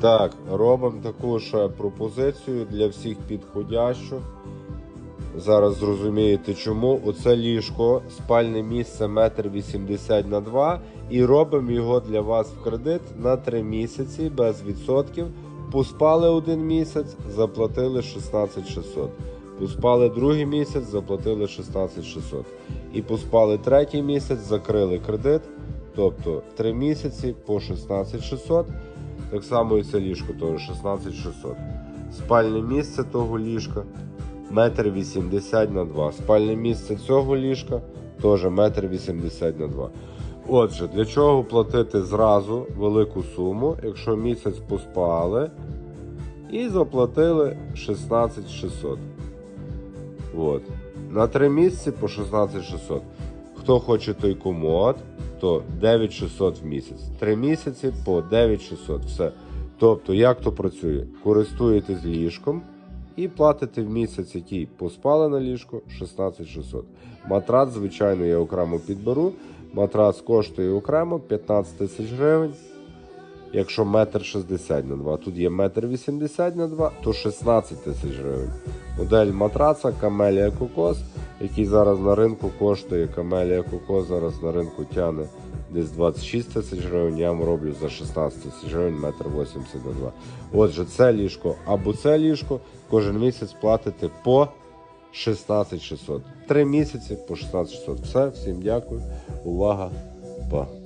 Так, робимо таку ще пропозицію для всіх підходящих. Зараз зрозумієте чому. Оце ліжко, спальне місце 1,80 м на 2 і робимо його для вас в кредит на 3 місяці без відсотків. Поспали один місяць, заплатили 16 600. Поспали другий місяць, заплатили 16 600. І поспали третій місяць, закрили кредит. Тобто 3 місяці по 16 600. Так само і це ліжко теж 16 600. Спальне місце того ліжка метр 80 на 2. Спальне місце цього ліжка теж метр 80 на 2. Отже, для чого платити зразу велику суму, якщо місяць поспали і заплатили 16 600. От. На 3 місяці по 16 600. Хто хоче той комод, то 9600 в місяць. 3 місяці по 9600. Все. Тобто, як то працює? Користуєтесь ліжком і платите в місяць, який поспали на ліжко 16600. Матрац, звичайно, я окремо підберу. Матрац коштує окремо 15 тисяч гривень. Якщо метр 60 на 2, тут є метр 80 на 2, то 16 тисяч гривень. Модель матраца Камелія Кокос, який зараз на ринку коштує Камелія Коко зараз на ринку тяне десь 26 тисяч гривень, я вам роблю за 16 тисяч гривень, метр 80 на 2. Отже, це ліжко або це ліжко кожен місяць платите по 16 600. Три місяці по 16 600. Все, всім дякую. Увага, па.